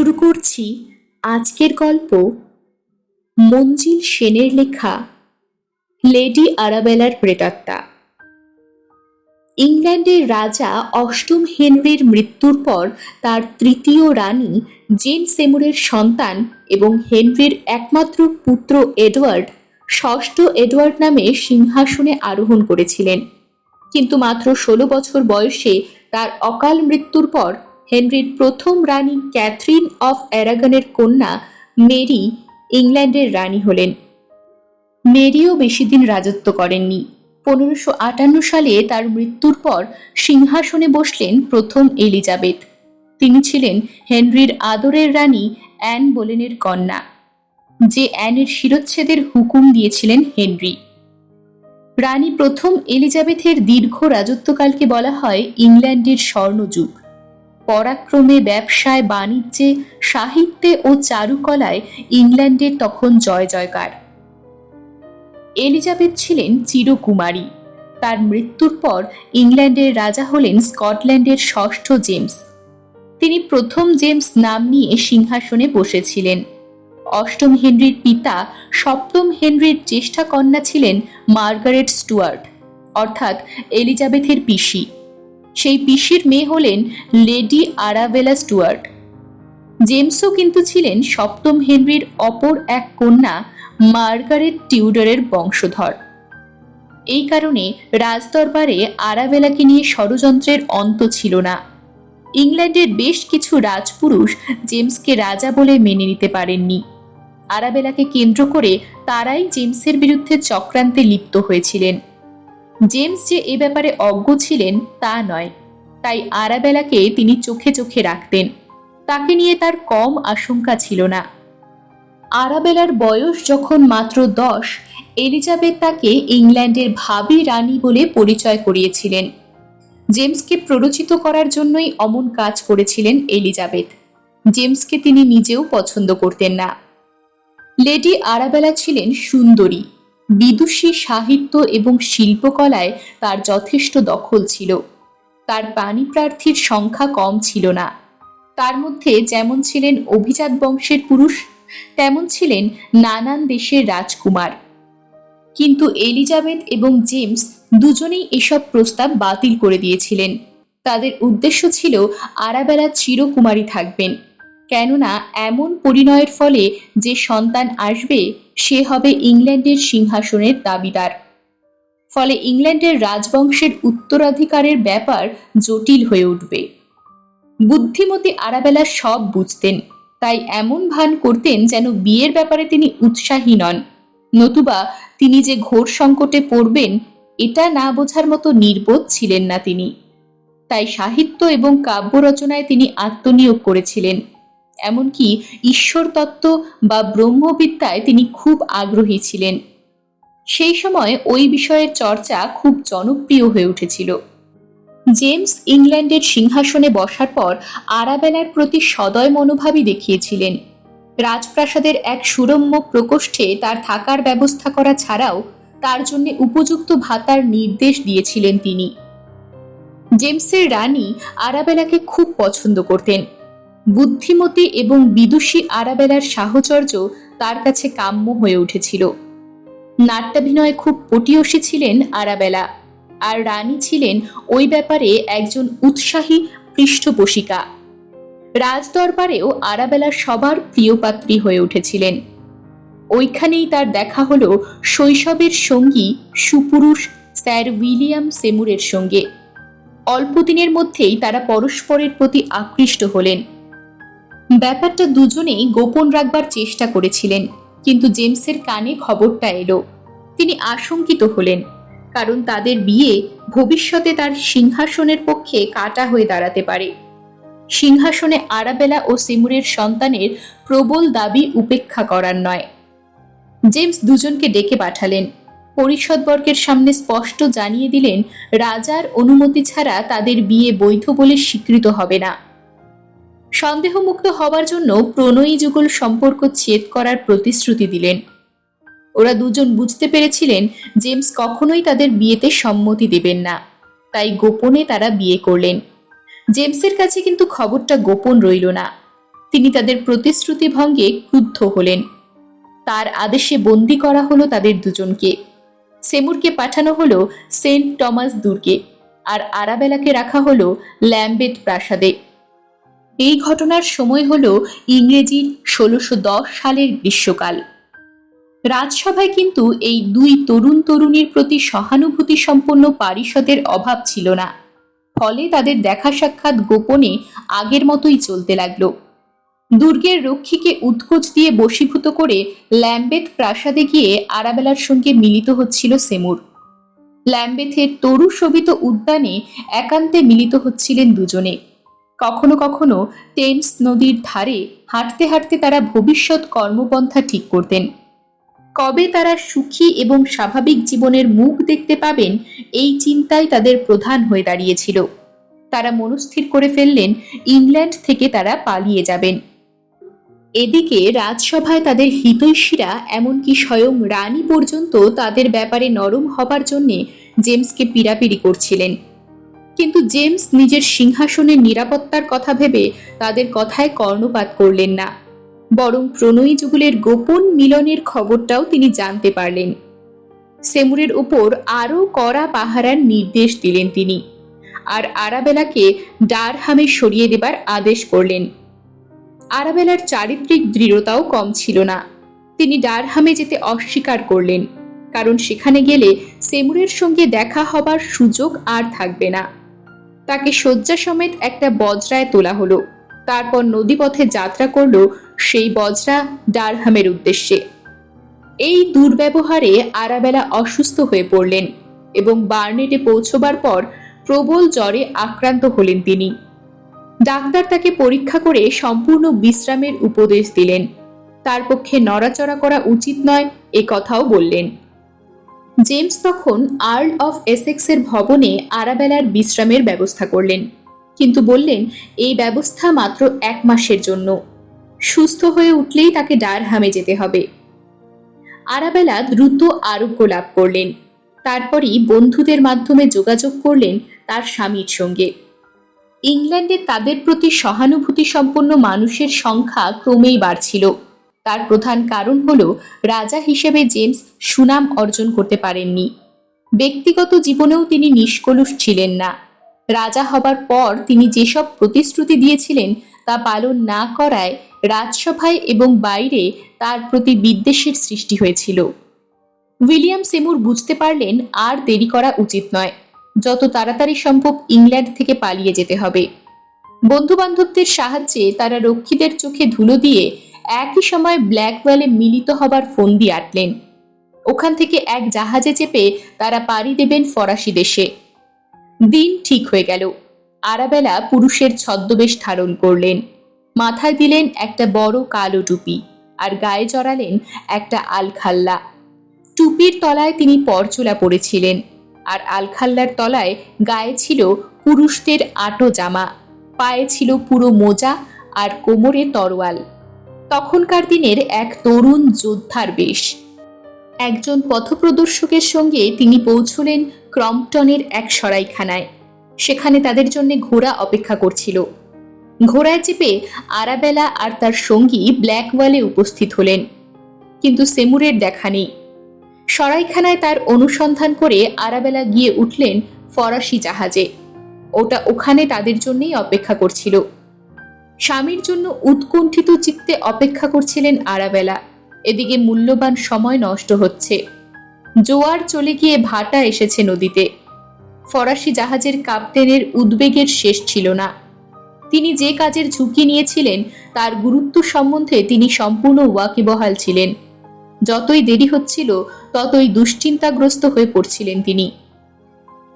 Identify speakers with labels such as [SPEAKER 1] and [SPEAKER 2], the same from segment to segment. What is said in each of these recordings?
[SPEAKER 1] শুরু করছি আজকের গল্প মঞ্জিল সেনের লেখা লেডি আরাবেলার প্রেতাত্মা। ইংল্যান্ডের রাজা অষ্টম হেনরির মৃত্যুর পর তার তৃতীয় রানী জেন সেমুরের সন্তান এবং হেনরির একমাত্র পুত্র এডওয়ার্ড, ষষ্ঠ এডওয়ার্ড নামে সিংহাসনে আরোহণ করেছিলেন। কিন্তু মাত্র ষোলো বছর বয়সে তার অকাল মৃত্যুর পর হেনরির প্রথম রানী ক্যাথরিন অফ অ্যারাগনের কন্যা মেরি ইংল্যান্ডের রানী হলেন। মেরিও বেশি দিন রাজত্ব করেননি। পনেরোশো আটান্ন সালে তার মৃত্যুর পর সিংহাসনে বসলেন প্রথম এলিজাবেথ। তিনি ছিলেন হেনরির আদরের রানী অ্যান বোলেনের কন্যা। যে অ্যানের শিরচ্ছেদের হুকুম দিয়েছিলেন হেনরি। রানী প্রথম এলিজাবেথের দীর্ঘ রাজত্বকালকে বলা হয় ইংল্যান্ডের স্বর্ণযুগ। পরাক্রমে ব্যবসায়, বাণিজ্যে, সাহিত্যে ও চারুকলায় ইংল্যান্ডের তখন জয় জয়কার। এলিজাবেথ ছিলেন চিরকুমারী। তার মৃত্যুর পর ইংল্যান্ডের রাজা হলেন স্কটল্যান্ডের ষষ্ঠ জেমস। তিনি প্রথম জেমস নাম নিয়ে সিংহাসনে বসেছিলেন। অষ্টম হেনরির পিতা, সপ্তম হেনরির জ্যেষ্ঠা কন্যা ছিলেন মার্গারেট স্টুয়ার্ট, অর্থাৎ এলিজাবেথের পিসি। সেই পিসির মেয়ে হলেন লেডি আরাবেলা স্টুয়ার্ট। জেমসও কিন্তু ছিলেন সপ্তম হেনরির অপর এক কন্যা মার্গারেট টিউডারের বংশধর। এই কারণে রাজদরবারে আরাবেলাকে নিয়ে ষড়যন্ত্রের অন্ত ছিল না। ইংল্যান্ডের বেশ কিছু রাজপুরুষ জেমসকে রাজা বলে মেনে নিতে পারেননি। আরাবেলাকে কেন্দ্র করে তারাই জেমসের বিরুদ্ধে চক্রান্তে লিপ্ত হয়েছিলেন। জেমস যে এ ব্যাপারে অজ্ঞ ছিলেন তা নয়। তাই আরাবেলাকে তিনি চোখে চোখে রাখতেন। তাকে নিয়ে তার কম আশঙ্কা ছিল না। আরাবেলার বয়স যখন মাত্র দশ, এলিজাবেথ তাকে ইংল্যান্ডের ভাবি রানী বলে পরিচয় করিয়েছিলেন। জেমসকে প্ররোচিত করার জন্যই অমন কাজ করেছিলেন এলিজাবেথ। জেমসকে তিনি নিজেও পছন্দ করতেন না। লেডি আরাবেলা ছিলেন সুন্দরী। বিদুষী সাহিত্য এবং শিল্পকলায় তার যথেষ্ট দখল ছিল। তার প্রার্থীর সংখ্যা কম ছিল না। তার মধ্যে যেমন ছিলেন অভিজাত বংশের পুরুষ, তেমন ছিলেন নানান দেশের রাজকুমার। কিন্তু এলিজাবেথ এবং জেমস দুজনেই এসব প্রস্তাব বাতিল করে দিয়েছিলেন। তাদের উদ্দেশ্য ছিল আরাবেলা চিরকুমারী থাকবেন। কেননা এমন পরিণয়ের ফলে যে সন্তান আসবে, সে হবে ইংল্যান্ডের সিংহাসনের দাবিদার। ফলে ইংল্যান্ডের রাজবংশের উত্তরাধিকারের ব্যাপার জটিল হয়ে উঠবে। বুদ্ধিমতী আরাবেলা সব বুঝতেন, তাই এমন ভান করতেন যেন বিয়ের ব্যাপারে তিনি উৎসাহী নন। নতুবা তিনি যে ঘোর সংকটে পড়বেন, এটা না বোঝার মতো নির্বোধ ছিলেন না তিনি। তাই সাহিত্য এবং কাব্য রচনায় তিনি আত্মনিয়োগ করেছিলেন। এমনকি ঈশ্বর তত্ত্ব বা ব্রহ্মবিদ্যায় তিনি খুব আগ্রহী ছিলেন। সেই সময় ওই বিষয়ের চর্চা খুব জনপ্রিয় হয়ে উঠেছিল। জেমস ইংল্যান্ডের সিংহাসনে বসার পর আরাবেলার প্রতি সদয় মনোভাবই দেখিয়েছিলেন। রাজপ্রাসাদের এক সুরম্য প্রকোষ্ঠে তার থাকার ব্যবস্থা করা ছাড়াও তার জন্য উপযুক্ত ভাতার নির্দেশ দিয়েছিলেন তিনি। জেমসের রানী আরাবেলাকে খুব পছন্দ করতেন। বুদ্ধিমতী এবং বিদুষী আরাবেলার সাহচর্য তার কাছে কাম্য হয়ে উঠেছিল। নাট্যাভিনয়ে খুব পটিয়সী ছিলেন আরাবেলা, আর রানী ছিলেন ওই ব্যাপারে একজন উৎসাহী পৃষ্ঠপোষিকা। রাজদরবারেও আরাবেলা সবার প্রিয়পাত্রী হয়ে উঠেছিলেন। ওইখানেই তার দেখা হলো শৈশবের সঙ্গী সুপুরুষ স্যার উইলিয়াম সেমুরের সঙ্গে। অল্পদিনের মধ্যেই তারা পরস্পরের প্রতি আকৃষ্ট হলেন। ব্যাপারটা দুজনেই গোপন রাখবার চেষ্টা করেছিলেন, কিন্তু জেমসের কানে খবরটা এলো। তিনি আশঙ্কিত হলেন, কারণ তাদের বিয়ে ভবিষ্যতে তার সিংহাসনের পক্ষে কাটা হয়ে দাঁড়াতে পারে। সিংহাসনে আরাবেলা ও সিমুরের সন্তানের প্রবল দাবি উপেক্ষা করার নয়। জেমস দুজনকে ডেকে পাঠালেন। পরিষদবর্গের সামনে স্পষ্ট জানিয়ে দিলেন, রাজার অনুমতি ছাড়া তাদের বিয়ে বৈধ বলে স্বীকৃত হবে না। সন্দেহমুক্ত হবার জন্য প্রণয়ী যুগল সম্পর্ক ছেদ করার প্রতিশ্রুতি দিলেন। ওরা দুজন বুঝতে পেরেছিলেন জেমস কখনোই তাদের বিয়েতে সম্মতি দেবেন না। তাই গোপনে তারা বিয়ে করলেন। জেমসের কাছে কিন্তু খবরটা গোপন রইল না। তিনি তাদের প্রতিশ্রুতি ভঙ্গে ক্রুদ্ধ হলেন। তার আদেশে বন্দি করা হলো তাদের দুজনকে। সেমুরকে পাঠানো হলো সেন্ট টমাস দুর্গে। আর আরাবেলাকে রাখা হলো ল্যাম্বেট প্রাসাদে। এই ঘটনার সময় হল ইংরেজির ষোলোশো সালের গ্রীষ্মকাল। রাজসভায় কিন্তু এই দুই তরুণ তরুণীর প্রতি সহানুভূতি সম্পন্ন পারিষদের অভাব ছিল না। ফলে তাদের দেখা সাক্ষাৎ গোপনে আগের মতোই চলতে লাগল। দুর্গের রক্ষীকে উৎকোচ দিয়ে বশীভূত করে ল্যাম্বেথ প্রাসাদে গিয়ে আরাবেলার সঙ্গে মিলিত হচ্ছিল সেমুর। ল্যাম্বেথের তরু শোভিত উদ্যানে একান্তে মিলিত হচ্ছিলেন দুজনে। কখনো কখনো টেমস নদীর ধারে হাঁটতে হাঁটতে তারা ভবিষ্যৎ কর্মপন্থা ঠিক করতেন। কবে তারা সুখী এবং স্বাভাবিক জীবনের মুখ দেখতে পাবেন, এই চিন্তাই তাদের প্রধান হয়ে দাঁড়িয়েছিল। তারা মনস্থির করে ফেললেন, ইংল্যান্ড থেকে তারা পালিয়ে যাবেন। এদিকে রাজসভায় তাদের হিতৈষীরা এমনকি স্বয়ং রানী পর্যন্ত তাদের ব্যাপারে নরম হবার জন্যে জেমসকে পীড়াপিড়ি করছিলেন। কিন্তু জেমস নিজের সিংহাসনের নিরাপত্তার কথা ভেবে তাদের কথায় কর্ণপাত করলেন না। বরং প্রণয়ী যুগলের গোপন মিলনের খবরটাও তিনি জানতে পারলেন। সেমুরের উপর আরও কড়া পাহারার নির্দেশ দিলেন তিনি আর আরাবেলাকে ডারহামে সরিয়ে দেবার আদেশ করলেন। আরাবেলার চারিত্রিক দৃঢ়তাও কম ছিল না। তিনি ডারহামে যেতে অস্বীকার করলেন, কারণ সেখানে গেলে সেমুরের সঙ্গে দেখা হবার সুযোগ আর থাকবে না। তাকে শয্যা সমেত একটা বজরায় তোলা হলো। তারপর নদীপথে যাত্রা করল সেই বজরা ডারহামের উদ্দেশ্যে। এই দুর্ব্যবহারে আরাবেলা অসুস্থ হয়ে পড়লেন এবং বার্নেটে পৌঁছবার পর প্রবল জ্বরে আক্রান্ত হলেন তিনি। ডাক্তার তাকে পরীক্ষা করে সম্পূর্ণ বিশ্রামের উপদেশ দিলেন। তার পক্ষে নড়াচড়া করা উচিত নয়, এ কথাও বললেন। জেমস তখন আর্ল অফ এসেক্সের ভবনে আরাবেলার বিশ্রামের ব্যবস্থা করলেন। কিন্তু বললেন, এই ব্যবস্থা মাত্র এক মাসের জন্য। সুস্থ হয়ে উঠলেই তাকে ডারহামে যেতে হবে। আরাবেলা দ্রুত আরোগ্য লাভ করলেন। তারপরই বন্ধুদের মাধ্যমে যোগাযোগ করলেন তার স্বামীর সঙ্গে। ইংল্যান্ডে তাদের প্রতি সহানুভূতি সম্পন্ন মানুষের সংখ্যা ক্রমেই বাড়ছিল। তার প্রধান কারণ হল রাজা হিসেবে জেমস সুনাম অর্জন করতে পারেননি। ব্যক্তিগত জীবনেও তিনি নিষ্কলুষ ছিলেন না। রাজা হবার পর তিনি যেসব প্রতিশ্রুতি দিয়েছিলেন তা পালন না করায় রাজসভায় এবং বাইরে তার প্রতি বিদ্বেষের সৃষ্টি হয়েছিল। উইলিয়াম সেমুর বুঝতে পারলেন আর দেরি করা উচিত নয়। যত তাড়াতাড়ি সম্ভব ইংল্যান্ড থেকে পালিয়ে যেতে হবে। বন্ধু বান্ধবদের সাহায্যে তারা রক্ষীদের চোখে ধুলো দিয়ে একই সময় ব্ল্যাক ব্ল্যাকওয়েলে মিলিত হবার ফন্দি আটলেন। ওখান থেকে এক জাহাজে চেপে তারা পাড়ি দেবেন ফরাসি দেশে। দিন ঠিক হয়ে গেল। আরাবেলা পুরুষের ছদ্মবেশ ধারণ করলেন। মাথায় দিলেন একটা বড় কালো টুপি আর গায়ে জড়ালেন একটা আলখাল্লা। টুপির তলায় তিনি পরচুলা পরেছিলেন আর আলখাল্লার তলায় গায়ে ছিল পুরুষদের আটো জামা, পায়ে ছিল পুরো মোজা আর কোমরে তরোয়াল। তখনকার দিনের এক তরুণ যোদ্ধার বেশ। একজন পথপ্রদর্শকের সঙ্গে তিনি পৌঁছলেন ক্রম্পটনের এক সরাইখানায়। সেখানে তাদের জন্য ঘোড়া অপেক্ষা করছিল। ঘোড়ায় চেপে আরাবেলা আর তার সঙ্গী ব্ল্যাকওয়ালে উপস্থিত হলেন। কিন্তু সেমুরের দেখা নেই। সরাইখানায় তার অনুসন্ধান করে আরাবেলা গিয়ে উঠলেন ফরাসি জাহাজে। ওটা ওখানে তাদের জন্যই অপেক্ষা করছিল। স্বামীর জন্য উৎকণ্ঠিত চিত্তে অপেক্ষা করছিলেন আরাবেলা। এদিকে মূল্যবান সময় নষ্ট হচ্ছে। জোয়ার চলে গিয়ে ভাটা এসেছে নদীতে। ফরাসি জাহাজের কাপ্তেনের উদ্বেগের শেষ ছিল না। তিনি যে কাজের ঝুঁকি নিয়েছিলেন, তার গুরুত্ব সম্বন্ধে তিনি সম্পূর্ণ ওয়াকিবহাল ছিলেন। যতই দেরি হচ্ছিল, ততই দুশ্চিন্তাগ্রস্ত হয়ে পড়ছিলেন তিনি।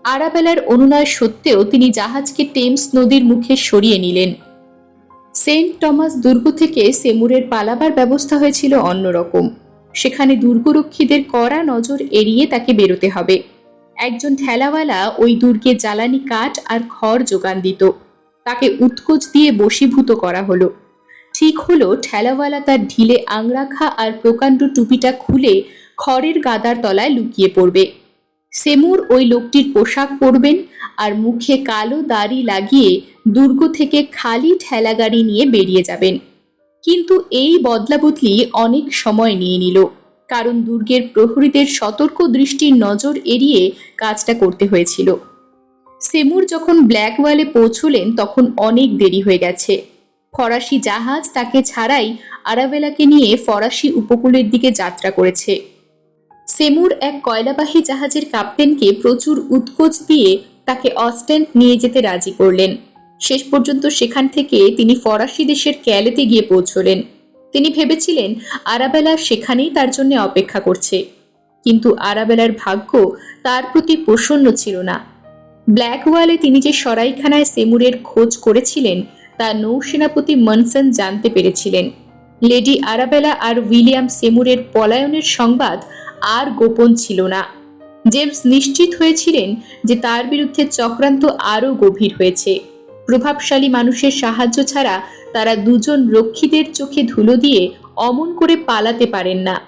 [SPEAKER 1] আরাবেলার অনুনয় সত্ত্বেও তিনি জাহাজকে টেমস নদীর মুখে সরিয়ে নিলেন। সেন্ট টমাস দুর্গ থেকে সেমুরের পালাবার ব্যবস্থা হয়েছিল অন্যরকম। সেখানে দুর্গরক্ষীদের কড়া নজর এড়িয়ে তাকে বেরোতে হবে। একজন ঠেলাওয়ালা ওই দুর্গে জ্বালানি কাঠ আর খড় যোগান দিত। তাকে উৎকোচ দিয়ে বশীভূত করা হলো। ঠিক হলো ঠেলাওয়ালা তার ঢিলে আংরাখা আর প্রকাণ্ড টুপিটা খুলে খড়ের গাদার তলায় লুকিয়ে পড়বে। সেমুর ওই লোকটির পোশাক পরবেন আর মুখে কালো দাড়ি লাগিয়ে দুর্গ থেকে খালি ঠেলা গাড়ি নিয়ে বেরিয়ে যাবেন। কিন্তু এই বদলাবদলি অনেক সময় নিয়ে নিল, কারণ দুর্গের প্রহরীদের সতর্ক দৃষ্টির নজর এড়িয়ে কাজটা করতে হয়েছিল। সেমুর যখন ব্ল্যাক ওয়ালে পৌঁছলেন, তখন অনেক দেরি হয়ে গেছে। ফরাসি জাহাজ তাকে ছাড়াই আরাবেলাকে নিয়ে ফরাসি উপকূলের দিকে যাত্রা করেছে। সেমুর এক কয়লাবাহী জাহাজের কাপ্তেনকে প্রচুর উৎকোচ দিয়ে তাকে অস্ট্যান্ড নিয়ে যেতে রাজি করলেন। শেষ পর্যন্ত সেখান থেকে তিনি ফরাসি দেশের ক্যালেতে গিয়ে পৌঁছলেন। তিনি ভেবেছিলেন আরাবেলা সেখানেই তার জন্য অপেক্ষা করছে। কিন্তু আরাবেলার ভাগ্য তার প্রতি প্রসন্ন ছিল না। ব্ল্যাক ওয়ালে তিনি যে সরাইখানায় সেমুরের খোঁজ করেছিলেন, তা নৌসেনাপতি মনসন জানতে পেরেছিলেন। লেডি আরাবেলা আর উইলিয়াম সেমুরের পলায়নের সংবাদ আর গোপন ছিল না। জেমস নিশ্চিত হয়েছিলেন যে তার বিরুদ্ধে চক্রান্ত আরও গভীর হয়েছে। প্রভাবশালী মানুষের সাহায্য ছাড়া তারা দুজন রক্ষীদের চোখে ধুলো দিয়ে অমন করে পালাতে পারেন না।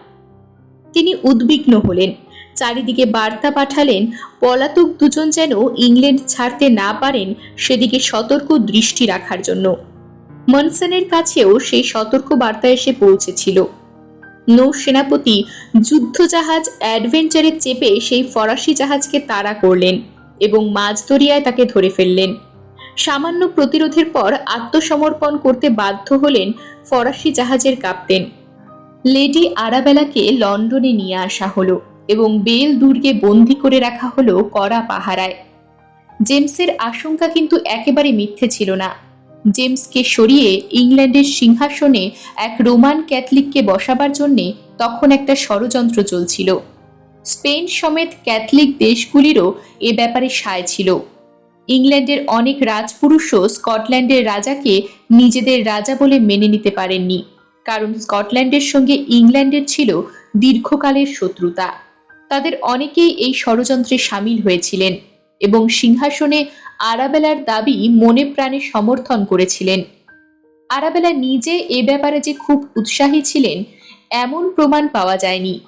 [SPEAKER 1] তিনি উদ্বিগ্ন হলেন। চারিদিকে বার্তা পাঠালেন, পলাতক দুজন যেন ইংল্যান্ড ছাড়তে না পারেন, সেদিকে সতর্ক দৃষ্টি রাখার জন্য। মনসনের কাছেও সেই সতর্ক বার্তা এসে পৌঁছেছিল। নৌসেনাপতি যুদ্ধজাহাজ অ্যাডভেঞ্চারে চেপে সেই ফরাসি জাহাজকে তাড়া করলেন এবং মাঝ দরিয়ায় তাকে ধরে ফেললেন। সামান্য প্রতিরোধের পর আত্মসমর্পণ করতে বাধ্য হলেন ফরাসি জাহাজের কাপ্তেন। লেডি আরাবেলাকে লন্ডনে নিয়ে আসা হলো এবং বেল দুর্গে বন্দি করে রাখা হলো কড়া পাহারায়। জেমসের আশঙ্কা কিন্তু একেবারে মিথ্যে ছিল না। জেমসকে সরিয়ে ইংল্যান্ডের সিংহাসনে এক রোমান ক্যাথলিককে বসাবার জন্যে তখন একটা ষড়যন্ত্র চলছিল। স্পেন সমেত ক্যাথলিক দেশগুলিরও এ ব্যাপারে সায় ছিল। ইংল্যান্ডের অনেক রাজপুরুষও স্কটল্যান্ডের রাজাকে নিজেদের রাজা বলে মেনে নিতে পারেননি, কারণ স্কটল্যান্ডের সঙ্গে ইংল্যান্ডের ছিল দীর্ঘকালের শত্রুতা। তাদের অনেকেই এই ষড়যন্ত্রে সামিল হয়েছিলেন। এবং সিংহাসনে আরাবেলার দাবি মনে প্রাণে সমর্থন করেছিলেন। আরাবেলা নিজে এ ব্যাপারে যে খুব উৎসাহী ছিলেন, এমন প্রমাণ পাওয়া যায়নি।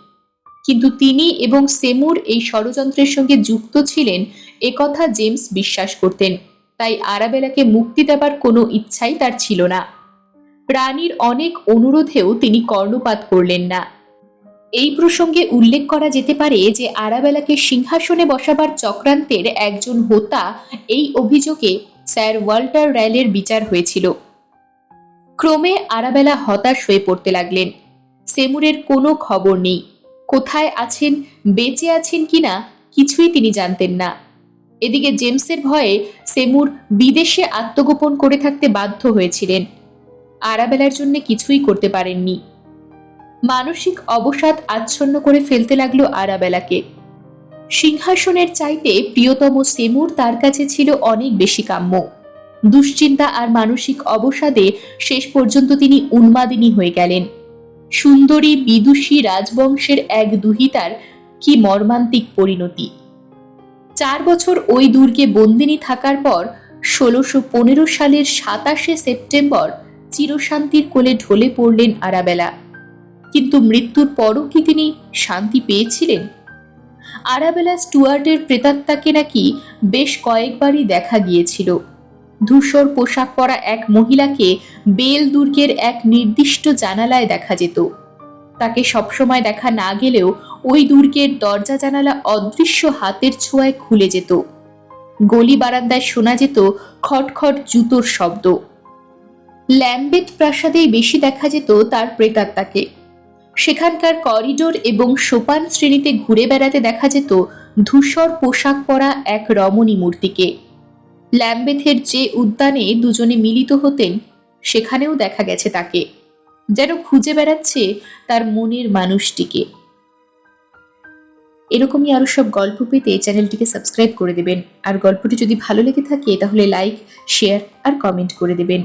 [SPEAKER 1] কিন্তু তিনি এবং সেমুর এই ষড়যন্ত্রের সঙ্গে যুক্ত ছিলেন একথা জেমস বিশ্বাস করতেন। তাই আরাবেলাকে মুক্তি দেবার কোনো ইচ্ছাই তার ছিল না। রানীর অনেক অনুরোধেও তিনি কর্ণপাত করলেন না। এই প্রসঙ্গে উল্লেখ করা যেতে পারে যে আরাবেলাকে সিংহাসনে বসাবার চক্রান্তের একজন হোতা এই অভিযোগে স্যার ওয়াল্টার র্যালের বিচার হয়েছিল। ক্রমে আরাবেলা হতাশ হয়ে পড়তে লাগলেন। সেমুরের কোনো খবর নেই। কোথায় আছেন, বেঁচে আছেন কিনা কিছুই তিনি জানতেন না। এদিকে জেমসের ভয়ে সেমুর বিদেশে আত্মগোপন করে থাকতে বাধ্য হয়েছিলেন। আরাবেলার জন্য কিছুই করতে পারেননি। মানসিক অবসাদ আচ্ছন্ন করে ফেলতে লাগল আরাবেলাকে। সিংহাসনের চাইতে প্রিয়তম সেমুর তার কাছে ছিল অনেক বেশি কাম্য। দুশ্চিন্তা আর মানসিক অবসাদে শেষ পর্যন্ত তিনি উন্মাদিনী হয়ে গেলেন। সুন্দরী বিদুষী রাজবংশের এক দুহিতার কি মর্মান্তিক পরিণতি। চার বছর ওই দুর্গে বন্দিনী থাকার পর ষোলোশো পনেরো সালের সাতাশে সেপ্টেম্বর চিরশান্তির কোলে ঢলে পড়লেন আরাবেলা। কিন্তু মৃত্যুর পরও কি তিনি শান্তি পেয়েছিলেন? আরাবেলা স্টুয়ার্টের প্রেতাত্মাকে নাকি বেশ কয়েকবারই দেখা গিয়েছিল। ধূসর পোশাক পরা এক মহিলাকে বেল দুর্গের এক নির্দিষ্ট জানালায় দেখা যেত। তাকে সবসময় দেখা না গেলেও ওই দুর্গের দরজা জানালা অদৃশ্য হাতের ছোঁয়ায় খুলে যেত। গলি বারান্দায় শোনা যেত খটখট জুতোর শব্দ। ল্যাম্বেট প্রাসাদেই বেশি দেখা যেত তার প্রেতাত্মাকে। সেখানকার করিডোর এবং সোপান শ্রেণীতে ঘুরে বেড়াতে দেখা যেত ধূসর পোশাক পরা এক রমণী মূর্তিকে। ল্যাম্বেথের যে উদ্যানে দুজনে মিলিত হতেন, সেখানেও দেখা গেছে তাকে, যেন খুঁজে বেড়াচ্ছে তার মনের মানুষটিকে। এরকমই আরও সব গল্প পেতে চ্যানেলটিকে সাবস্ক্রাইব করে দেবেন। আর গল্পটি যদি ভালো লেগে থাকে, তাহলে লাইক, শেয়ার আর কমেন্ট করে দেবেন।